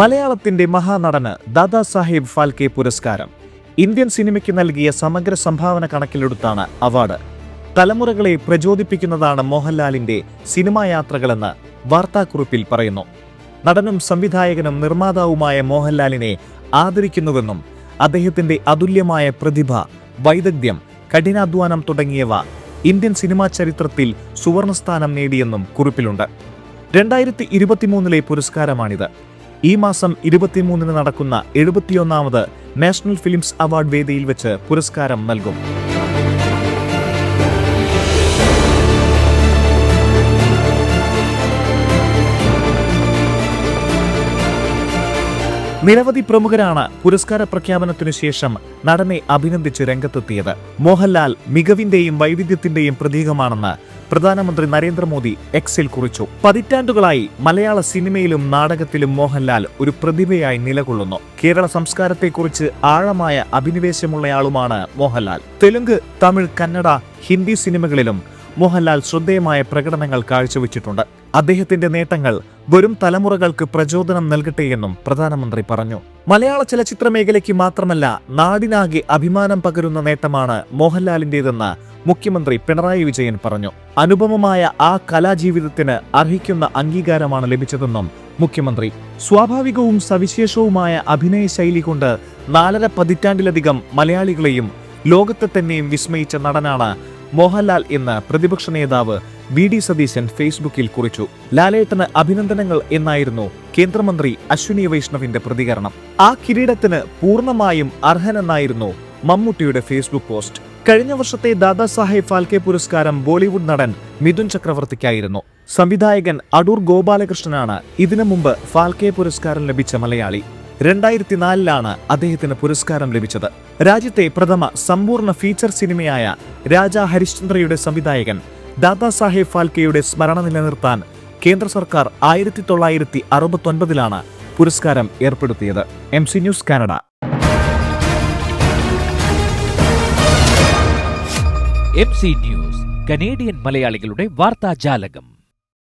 മലയാളത്തിന്റെ മഹാനടന് ദാദാ സാഹിബ് ഫാൽക്കെ പുരസ്കാരം. ഇന്ത്യൻ സിനിമയ്ക്ക് നൽകിയ സമഗ്ര സംഭാവന കണക്കിലെടുത്താണ് അവാർഡ്. തലമുറകളെ പ്രചോദിപ്പിക്കുന്നതാണ് മോഹൻലാലിന്റെ സിനിമാ യാത്രകളെന്ന് വാർത്താക്കുറിപ്പിൽ പറയുന്നു. നടനും സംവിധായകനും നിർമ്മാതാവുമായ മോഹൻലാലിനെ ആദരിക്കുന്നുവെന്നും അദ്ദേഹത്തിന്റെ അതുല്യമായ പ്രതിഭ വൈദഗ്ധ്യം കഠിനാധ്വാനം തുടങ്ങിയവ ഇന്ത്യൻ സിനിമാ ചരിത്രത്തിൽ സുവർണസ്ഥാനം നേടിയെന്നും കുറിപ്പിലുണ്ട്. രണ്ടായിരത്തി ഇരുപത്തിമൂന്നിലെ പുരസ്കാരമാണിത്. ഈ മാസം ഇരുപത്തിമൂന്നിന് നടക്കുന്ന എഴുപത്തിയൊന്നാമത് നാഷണൽ ഫിലിംസ് അവാർഡ് വേദിയിൽ വെച്ച് പുരസ്കാരം നൽകും. നിരവധി പ്രമുഖരാണ് പുരസ്കാര പ്രഖ്യാപനത്തിനു ശേഷം നടനെ അഭിനന്ദിച്ച് രംഗത്തെത്തിയത്. മോഹൻലാൽ മികവിന്റെയും വൈവിധ്യത്തിന്റെയും പ്രതീകമാണെന്ന് പ്രധാനമന്ത്രി നരേന്ദ്രമോദി എക്സിൽ കുറിച്ചു. പതിറ്റാണ്ടുകളായി മലയാള സിനിമയിലും നാടകത്തിലും മോഹൻലാൽ ഒരു പ്രതിഭയായി നിലകൊള്ളുന്നു. കേരള സംസ്കാരത്തെക്കുറിച്ച് ആഴമായ അഭിനിവേശമുള്ളയാളുമാണ് മോഹൻലാൽ. തെലുങ്ക് തമിഴ് കന്നഡ ഹിന്ദി സിനിമകളിലും മോഹൻലാൽ ശ്രദ്ധേയമായ പ്രകടനങ്ങൾ കാഴ്ചവെച്ചിട്ടുണ്ട്. അദ്ദേഹത്തിന്റെ നേട്ടങ്ങൾ വരും തലമുറകൾക്ക് പ്രചോദനം നൽകട്ടെയെന്നും പ്രധാനമന്ത്രി പറഞ്ഞു. മലയാള ചലച്ചിത്ര മേഖലയ്ക്ക് മാത്രമല്ല നാടിനാകെ അഭിമാനം പകരുന്ന നേട്ടമാണ് മോഹൻലാലിന്റേതെന്ന് മുഖ്യമന്ത്രി പിണറായി വിജയൻ പറഞ്ഞു. അനുപമമായ ആ കലാജീവിതത്തിന് അർഹിക്കുന്ന അംഗീകാരമാണ് ലഭിച്ചതെന്നും മുഖ്യമന്ത്രി. സ്വാഭാവികവും സവിശേഷവുമായ അഭിനയ ശൈലി കൊണ്ട് നാലര പതിറ്റാണ്ടിലധികം മലയാളികളെയും ലോകത്തെ തന്നെയും വിസ്മയിച്ച നടനാണ് മോഹൻലാൽ എന്ന് പ്രതിപക്ഷ നേതാവ് വി ഡി സതീശൻ ഫേസ്ബുക്കിൽ കുറിച്ചു. ലാലേട്ടന് അഭിനന്ദനങ്ങൾ എന്നായിരുന്നു കേന്ദ്രമന്ത്രി അശ്വിനി വൈഷ്ണവിന്റെ പ്രതികരണം. ആ കിരീടത്തിന് പൂർണമായും അർഹനെന്നായിരുന്നു മമ്മൂട്ടിയുടെ ഫേസ്ബുക്ക് പോസ്റ്റ്. കഴിഞ്ഞ വർഷത്തെ ദാദാസാഹേബ് ഫാൽക്കെ പുരസ്കാരം ബോളിവുഡ് നടൻ മിഥുൻ ചക്രവർത്തിക്കായിരുന്നു. സംവിധായകൻ അടൂർ ഗോപാലകൃഷ്ണനാണ് ഇതിനു മുമ്പ് ഫാൽക്കെ പുരസ്കാരം ലഭിച്ച മലയാളി. രണ്ടായിരത്തി നാലിലാണ് അദ്ദേഹത്തിന് പുരസ്കാരം ലഭിച്ചത്. രാജ്യത്തെ പ്രഥമ സമ്പൂർണ ഫീച്ചർ സിനിമയായ രാജാ ഹരിശ്ചന്ദ്രയുടെ സംവിധായകൻ ദാദാസാഹേബ് ഫാൽക്കെയുടെ സ്മരണ നിലനിർത്താൻ കേന്ദ്ര സർക്കാർ ആയിരത്തി തൊള്ളായിരത്തി അറുപത്തൊൻപതിലാണ് പുരസ്കാരം ഏർപ്പെടുത്തിയത്. M C news Canada. M C news Canadian മലയാളികളുടെ വാർത്താജാലകം.